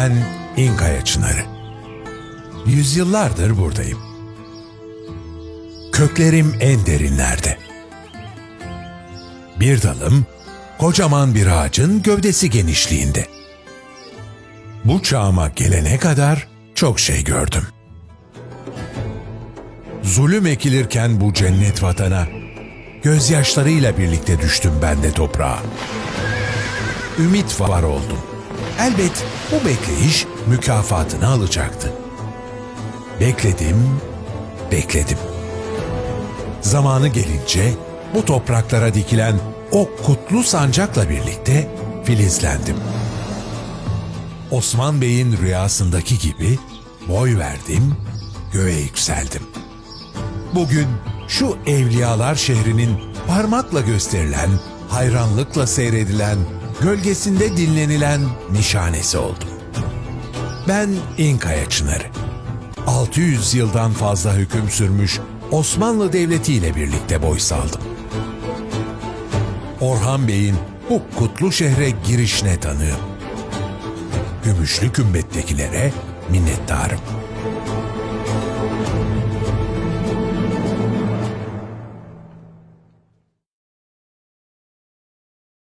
Ben İnkaya Çınarı. Yüzyıllardır buradayım. Köklerim en derinlerde. Bir dalım, kocaman bir ağacın gövdesi genişliğinde. Bu çağıma gelene kadar çok şey gördüm. Zulüm ekilirken bu cennet vatana, gözyaşlarıyla birlikte düştüm ben de toprağa. Ümit var oldum. Elbet bu bekleyiş mükafatını alacaktı. Bekledim, bekledim. Zamanı gelince bu topraklara dikilen o kutlu sancakla birlikte filizlendim. Osman Bey'in rüyasındaki gibi boy verdim, göğe yükseldim. Bugün şu evliyalar şehrinin parmakla gösterilen, hayranlıkla seyredilen, gölgesinde dinlenilen nişanesi oldum. Ben İnkaya Çınarı. 600 yıldan fazla hüküm sürmüş Osmanlı Devleti ile birlikte boy saldım. Orhan Bey'in bu kutlu şehre girişine tanığım. Gümüşlü kümbettekilere minnettarım.